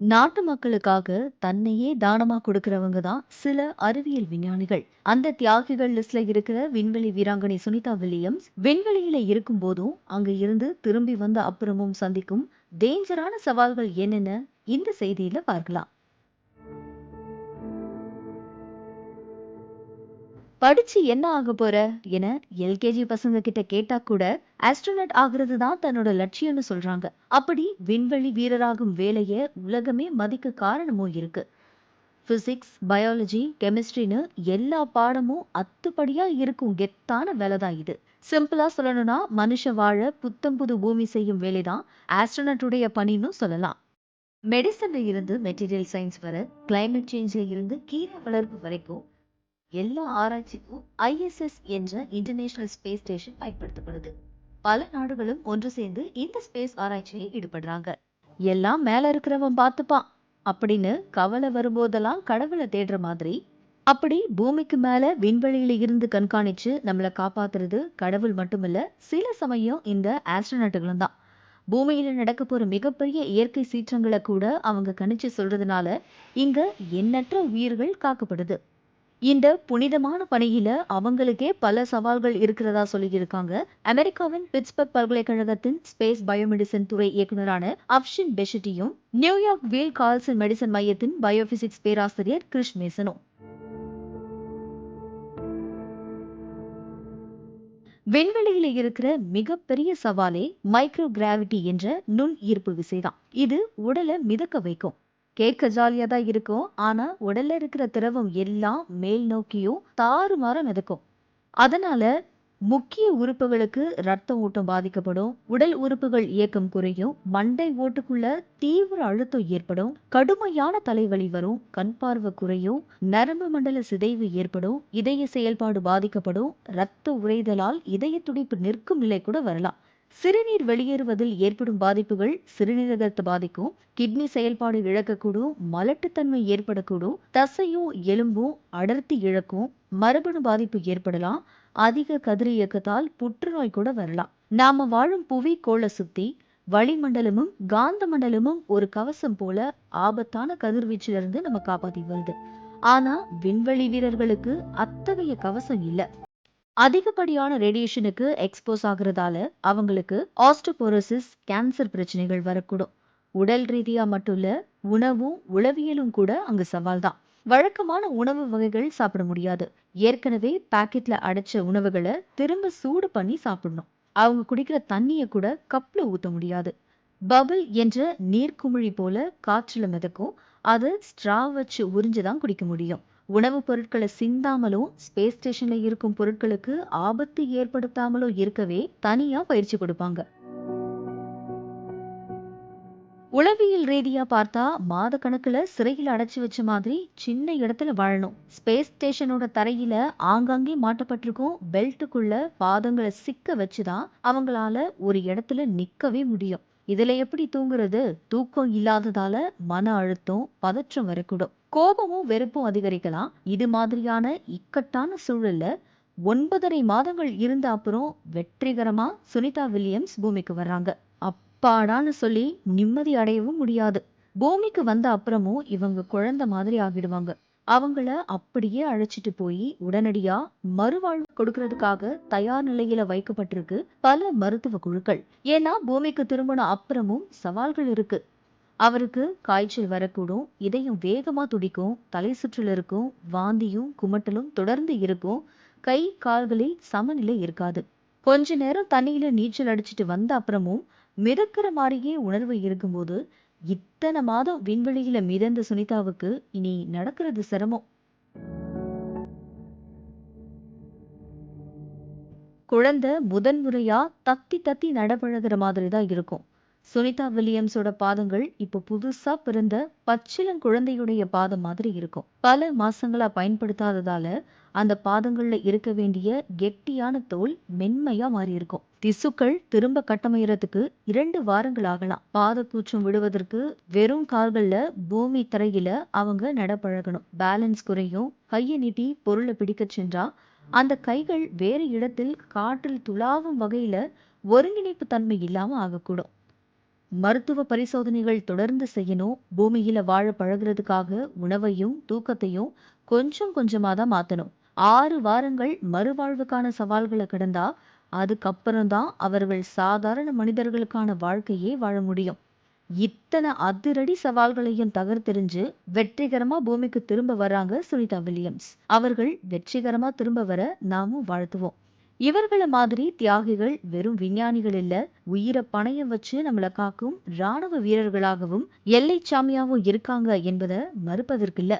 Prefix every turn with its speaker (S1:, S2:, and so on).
S1: நாட்டு மக்களுக்காக தன்னையே தானமா கொடுக்கறவங்க தான் சில அறிவியல் விஞ்ஞானிகள். அந்த தியாகிகள் லிஸ்ட்ல இருக்கிற விண்வெளி வீராங்கனை சுனிதா வில்லியம்ஸ் விண்வெளியில இருக்கும் போதும் அங்க இருந்து திரும்பி வந்த அப்புறமும் சந்திக்கும் டேஞ்சரான சவால்கள் என்னென்ன? இந்த செய்தியில பார்க்கலாம். படிச்சு என்ன ஆக போற? என எல்கேஜி பசங்க கிட்ட கேட்டா கூட ஆஸ்ட்ரோனட் ஆகுறது தான் தன்னோட லட்சியம்னு சொல்றாங்க. அப்படி விண்வெளி வீரராகும் வேலைய உலகமே மதிக்க காரணமும் இருக்கு. பிசிக்ஸ் பயாலஜி கெமிஸ்ட்ரின்னு எல்லா பாடமும் அத்துப்படியா இருக்கும் கெத்தான வேலை தான் இது சிம்பிளா சொல்லணும்னா மனுஷ வாழ புத்தம் புது பூமி செய்யும் வேலைதான் ஆஸ்ட்ரோனட்டுடைய பணின்னு சொல்லலாம். மெடிசன்ல இருந்து மெட்டீரியல் சயின்ஸ் வர கிளைமேட் சேஞ்ச்ல இருந்து கீரை வளர்ப்பு வரைக்கும் எல்லா ஆராய்ச்சிக்கும் ஐஎஸ்எஸ் என்ற இன்டர்நேஷனல் ஸ்பேஸ் ஸ்டேஷன் பயன்படுத்தப்படுது. பல நாடுகளும் ஒன்று சேர்ந்து இந்த ஸ்பேஸ் ஆராய்ச்சியில் ஈடுபடுறாங்க. எல்லாம் மேல இருக்கிறவன் பார்த்துப்பான். அப்படின்னு கவலை வரும்போதெல்லாம் கடவுளை தேடுற மாதிரி அப்படி பூமிக்கு மேல விண்வெளியில இருந்து கண்காணிச்சு நம்மளை காப்பாத்துறது கடவுள் மட்டுமில்ல சில சமயம் இந்த ஆஸ்ட்ரோனட்டுகளும் தான். பூமியில நடக்க போற மிகப்பெரிய இயற்கை சீற்றங்களை கூட அவங்க கணிச்சு சொல்றதுனால இங்க எண்ணற்ற உயிர்கள் காக்கப்படுது. இந்த புனிதமான பணியில அவங்களுக்கே பல சவால்கள் இருக்கிறதா சொல்லியிருக்காங்க. அமெரிக்காவின் பிட்ஸ்பர்க் பல்கலைக்கழகத்தின் ஸ்பேஸ் பயோமெடிசன் துறை இயக்குனரான Afshin பெஷட்டியும் New York Weill Cornell medicine மையத்தின் பயோபிசிக்ஸ் பேராசிரியர் கிறிஷ் மேசனும். விண்வெளியில இருக்கிற மிகப்பெரிய சவாலே மைக்ரோ கிராவிட்டி என்ற நுண் ஈர்ப்பு விசைதான். இது உடலை மிதக்க வைக்கும். கேட்க ஜாலியா தான் இருக்கும். ஆனா உடல்ல இருக்கிற திரவம் எல்லாம் மேல் நோக்கியும் தாறுமாற மிதக்கும். அதனால முக்கிய உறுப்புகளுக்கு ரத்த ஓட்டம் பாதிக்கப்படும். உடல் உறுப்புகள் இயக்கம் குறையும். மண்டை ஓட்டுக்குள்ள தீவிர அழுத்தம் ஏற்படும். கடுமையான தலைவலி வரும். கண் பார்வை குறையும். நரம்பு மண்டல சிதைவு ஏற்படும். இதய செயல்பாடு பாதிக்கப்படும். ரத்த உறைதலால் இதய துடிப்பு நிற்கும் நிலை கூட வரலாம். சிறுநீர் வெளியேறுவதில் ஏற்படும் பாதிப்புகள் சிறுநீரகத்தை பாதிக்கும் கிட்னி செயல்பாடு இழக்கக்கூடும் மலட்டுத்தன்மை ஏற்படக்கூடும் தசையும் எலும்பும் அடர்த்தி இழக்கும் மரபணு பாதிப்பு ஏற்படலாம் அதிக கதிர் இயக்கத்தால் புற்றுநோய் கூட வரலாம். நாம வாழும் புவி கோளை சுத்தி வளிமண்டலமும் காந்த மண்டலமும் ஒரு கவசம் போல ஆபத்தான கதிர்வீச்சிலிருந்து நம்ம காப்பாத்தி வருது. ஆனா விண்வெளி வீரர்களுக்கு அத்தகைய கவசம் இல்லை. அதிகப்படியான ரேடியேஷனுக்கு எக்ஸ்போஸ் ஆகுறதால அவங்களுக்கு ஆஸ்டோபோரோசிஸ் கேன்சர் பிரச்சனைகள் வரக்கூடும். உடல் ரீதியா மட்டும் இல்ல உணவும் உளவியலும் கூட அங்கு சவால் தான். வழக்கமான உணவு வகைகள் சாப்பிட முடியாது. ஏற்கனவே பாக்கெட்ல அடைச்ச உணவுகளை திரும்ப சூடு பண்ணி சாப்பிடணும். அவங்க குடிக்கிற தண்ணிய கூட கப்ல ஊத்த முடியாது. பபிள் என்ற நீர்க்குமிழி போல காற்றுல மிதக்கும். அது ஸ்ட்ரா வச்சு உறிஞ்சுதான் குடிக்க முடியும். உணவுப் பொருட்களை சிந்தாமலும் ஸ்பேஸ் ஸ்டேஷன்ல இருக்கும் பொருட்களுக்கு ஆபத்து ஏற்படுத்தாமலும் இருக்கவே தனியா பயிற்சி கொடுப்பாங்க. உளவியல் ரீதியா பார்த்தா மாத கணக்குல சிறையில் அடைச்சு வச்ச மாதிரி சின்ன இடத்துல வாழணும். ஸ்பேஸ் ஸ்டேஷனோட தரையில ஆங்காங்கே மாட்டப்பட்டிருக்கும் பெல்ட்டுக்குள்ள பாதங்களை சிக்க வச்சுதான் அவங்களால ஒரு இடத்துல நிக்கவே முடியும். இதுல எப்படி தூங்குறது? தூக்கம் இல்லாததால மன அழுத்தம் பதற்றம் வரக்கூடும். கோபமும் வெறுப்பும் அதிகரிக்கலாம். இது மாதிரியான இக்கட்டான சூழல்ல ஒன்பதரை மாதங்கள் இருந்த அப்புறம் வெற்றிகரமா சுனிதா வில்லியம்ஸ் பூமிக்கு வர்றாங்க. அப்பாடான்னு சொல்லி நிம்மதி அடையவும் முடியாது. பூமிக்கு வந்த அப்புறமும் இவங்க குழந்தை மாதிரி ஆகிடுவாங்க. அவங்கள அப்படியே அழைச்சிட்டு போய் உடனடியா மறுவாழ்வு கொடுக்கறதுக்காக தயார் நிலையில வைக்கப்பட்டிருக்கு பல மருத்துவ குழுக்கள். ஏன்னா பூமிக்கு திரும்பின அப்புறமும் சவால்கள் இருக்கு. அவருக்கு காய்ச்சல் வரக்கூடும் இதயம் வேகமா துடிக்கும் தலை சுற்றல் இருக்கும் வாந்தியும் குமட்டலும் தொடர்ந்து இருக்கும் கை கால்களில் சமநிலை இருக்காது. கொஞ்ச நேரம் தண்ணியில நீச்சல் அடிச்சிட்டு வந்த அப்புறமும் மிதக்கிற மாதிரியே உணர்வு இருக்கும்போது இத்தனை மாதம் விண்வெளியில மிதந்த சுனிதாவுக்கு இனி நடக்கிறது சிரமம். குழந்தை முதன்முறையா தத்தி தத்தி நடப்பழகிற மாதிரி தான் இருக்கும். சுனிதா வில்லியம்ஸோட பாதங்கள் இப்போ புதுசா பிறந்த பச்சிளம் குழந்தையுடைய பாதம் மாதிரி இருக்கும். பல மாசங்களா பயன்படுத்தாததால அந்த பாதங்கள்ல இருக்க வேண்டிய கெட்டியான தோல் மென்மையா மாறி இருக்கும். திசுக்கள் திரும்ப கட்டமையறதுக்கு இரண்டு வாரங்கள் ஆகலாம். பாத கூச்சம் விடுவதற்கு வெறும் கால்கள்ல பூமி தரையில அவங்க நடப்பழகணும். பேலன்ஸ் குறையும். கையை நீட்டி பொருளை பிடிக்க சென்றா அந்த கைகள் வேறு இடத்தில் காற்றில் துளாவும் வகையில ஒருங்கிணைப்பு தன்மை இல்லாம ஆகக்கூடும். மருத்துவ பரிசோதனைகள் தொடர்ந்து செய்யணும். பூமியில வாழ பழகுறதுக்காக உணவையும் தூக்கத்தையும் கொஞ்சம் கொஞ்சமா தான் மாத்தணும். ஆறு வாரங்கள் மறுவாழ்வுக்கான சவால்களை கடந்தா அதுக்கப்புறம் தான் அவர்கள் சாதாரண மனிதர்களுக்கான வாழ்க்கையே வாழ முடியும். இத்தனை அதிரடி சவால்களையும் தகர்த்தெறிஞ்சு வெற்றிகரமா பூமிக்கு திரும்ப வராங்க சுனிதா வில்லியம்ஸ். அவர்கள் வெற்றிகரமா திரும்ப வர நாமும் வாழ்த்துவோம். இவர்கள மாதிரி தியாகிகள் வெறும் விஞ்ஞானிகள் இல்ல. உயிரை பணையம் வச்சு நம்மளை காக்கும் ராணுவ வீரர்களாகவும் எல்லை சாமியாவும் இருக்காங்க என்பதை மறுப்பதற்கில்ல